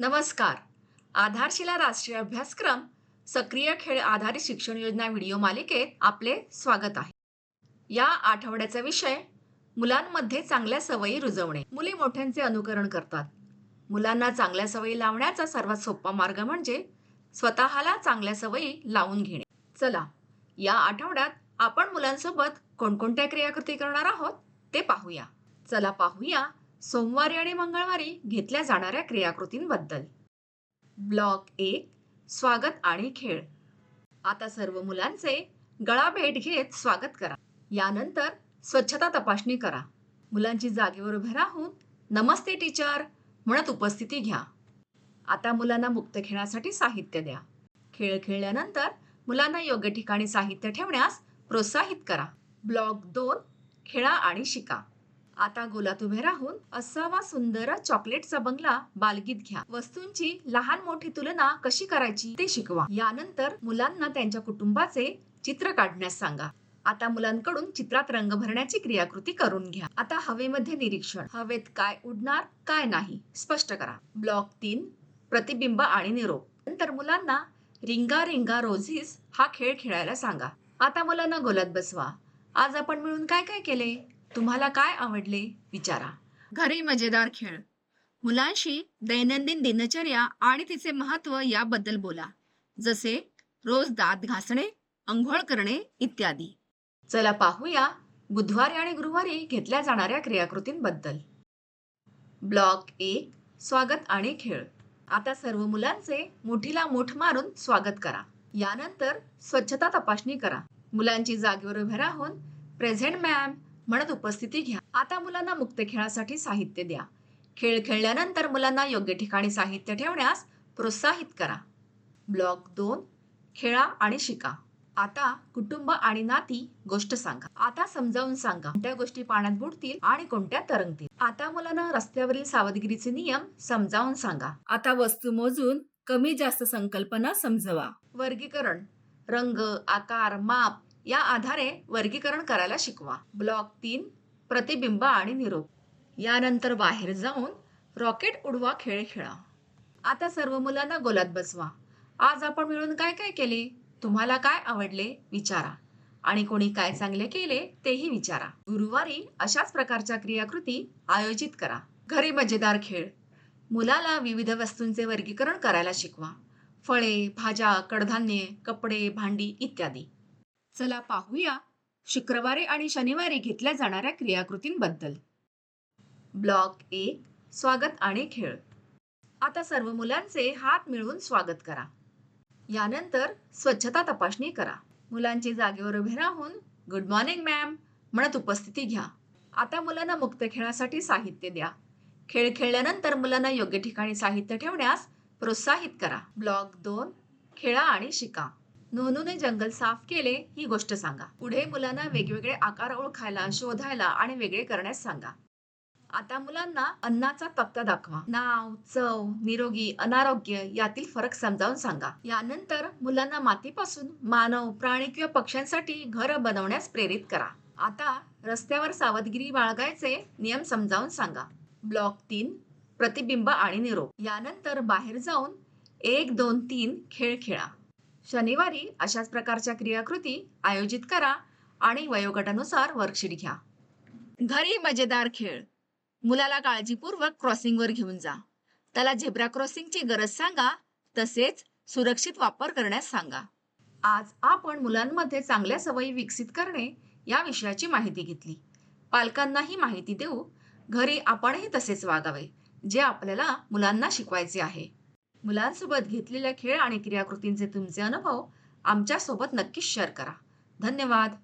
नमस्कार. आधारशिला राष्ट्रीय अभ्यासक्रम सक्रिय खेळ आधारित शिक्षण योजना व्हिडिओ मालिकेत आपले स्वागत आहे. या आठवड्याचा विषय मुलांमध्ये चांगल्या सवयी रुजवणे. मुले मोठ्यांचे अनुकरण करतात. मुलांना चांगल्या सवयी लावण्याचा सर्वात सोपा मार्ग म्हणजे स्वतःला चांगल्या सवयी लावून घेणे. चला या आठवड्यात आपण मुलांसोबत कोणकोणत्या क्रियाकृती करणार आहोत ते पाहूया. चला पाहूया सोमवारी आणि मंगळवारी घेतल्या जाणाऱ्या क्रियाकृतींबद्दल. ब्लॉक एक स्वागत आणि खेळ. आता सर्व मुलांचे गळा भेट घेत स्वागत करा. यानंतर स्वच्छता तपासणी करा. मुलांची जागेवर उभे राहून नमस्ते टीचर म्हणत उपस्थिती घ्या. आता मुलांना मुक्त खेळासाठी साहित्य द्या. खेळ खेळल्यानंतर मुलांना योग्य ठिकाणी साहित्य ठेवण्यास प्रोत्साहित करा. ब्लॉक दोन खेळा आणि शिका. आता गोलात उभे राहून असावा सुंदर चॉकलेटचा बंगला बालगीत घ्या. वस्तूंची लहान मोठी तुलना कशी करायची ते शिकवा. यानंतर मुलांना त्यांच्या कुटुंबाचे चित्र काढण्यास सांगा. आता मुलांकडून चित्रात रंग भरण्याची क्रियाकृती करून घ्या. आता हवेमध्ये निरीक्षण. हवेत काय उडणार काय नाही स्पष्ट करा. ब्लॉक तीन प्रतिबिंब आणि निरोप. नंतर मुलांना रिंगा रिंगा रोझीस हा खेळ खेळायला सांगा. आता मुलांना गोलात बसवा. आज आपण मिळून काय काय केले? तुम्हाला काय आवडले? विचारा. घरी मजेदार खेळ. मुलांशी दैनंदिन दिनचर्या आणि तिचे महत्त्व याबद्दल बोला. जसे रोज दात घासणे अंघोळ करणे इत्यादी. चला पाहूया बुधवारी आणि गुरुवारी घेतल्या जाणाऱ्या क्रियाकृतींबद्दल. ब्लॉक एक स्वागत आणि खेळ. आता सर्व मुलांचे मुठीला मुठ मारून स्वागत करा. यानंतर स्वच्छता तपासणी करा. मुलांची जागेवर उभे राहून प्रेझेंट मॅम म्हणत उपस्थिती घ्या. आता मुलांना मुक्त खेळासाठी साहित्य द्या. खेळ खेळल्यानंतर मुलांना योग्य ठिकाणी साहित्य ठेवण्यास प्रोत्साहित करा. ब्लॉक दोन खेळा आणि शिका. आता कुटुंब आणि नाती गोष्ट सांगा. आता समजावून सांगा. कोणत्या गोष्टी पाण्यात बुडतील आणि कोणत्या तरंगतील? आता मुलांना रस्त्यावरील सावधगिरीचे नियम समजावून सांगा. आता वस्तू मोजून कमी जास्त संकल्पना समजवा. वर्गीकरण. रंग आकार माप या आधारे वर्गीकरण करायला शिकवा. ब्लॉक तीन प्रतिबिंब आणि निरोप. यानंतर बाहेर जाऊन रॉकेट उडवा खेळ खेळा. आता सर्व मुलांना गोलात बसवा. आज आपण मिळून काय काय केले? तुम्हाला काय आवडले? विचारा. आणि कोणी काय चांगले केले तेही विचारा. गुरुवारी अशाच प्रकारच्या क्रियाकृती आयोजित करा. घरी मजेदार खेळ. मुलाला विविध वस्तूंचे वर्गीकरण करायला शिकवा. फळे भाज्या कडधान्ये कपडे भांडी इत्यादी. चला पाहूया शुक्रवारी आणि शनिवारी घेतल्या जाणाऱ्या क्रियाकृतींबद्दल. ब्लॉक एक स्वागत आणि खेळ. आता सर्व मुलांचे हात मिळवून स्वागत करा. यानंतर स्वच्छता तपासणी करा. मुलांची जागेवर उभे राहून गुड मॉर्निंग मॅम म्हणत उपस्थिती घ्या. आता मुलांना मुक्त खेळासाठी साहित्य द्या. खेळ खेळल्यानंतर मुलांना योग्य ठिकाणी साहित्य ठेवण्यास प्रोत्साहित करा. ब्लॉक दोन खेळा आणि शिका. नोनूने जंगल साफ केले ही गोष्ट सांगा. पुढे मुलांना वेगवेगळे आकार ओळखायला शोधायला आणि वेगळे करण्यास सांगा. आता मुलांना अन्नाचा तक्ता दाखवा. नाव चव निरोगी अनारोग्य यातील फरक समजावून सांगा. यानंतर मुलांना मातीपासून मानव प्राणी किंवा पक्ष्यांसाठी घर बनवण्यास प्रेरित करा. आता रस्त्यावर सावधगिरी बाळगायचे नियम समजावून सांगा. ब्लॉक तीन प्रतिबिंब आणि निरोप. यानंतर बाहेर जाऊन एक दोन तीन खेळ खेळा. शनिवारी अशाच प्रकारच्या क्रियाकृती आयोजित करा आणि वयोगटानुसार वर्कशीट घ्या. घरी मजेदार खेळ. मुलाला काळजीपूर्वक क्रॉसिंगवर घेऊन जा. त्याला झेब्रा क्रॉसिंगची गरज सांगा. तसेच सुरक्षित वापर करण्यास सांगा. आज आपण मुलांमध्ये चांगल्या सवयी विकसित करणे या विषयाची माहिती घेतली. पालकांनाही माहिती देऊ. घरी आपणही तसेच वागावे जे आपल्याला मुलांना शिकवायचे आहे. मुलांसोबत घेतलेल्या खेळ आणि क्रियाकृतींचे तुमचे अनुभव आमच्यासोबत नक्कीच शेअर करा. धन्यवाद.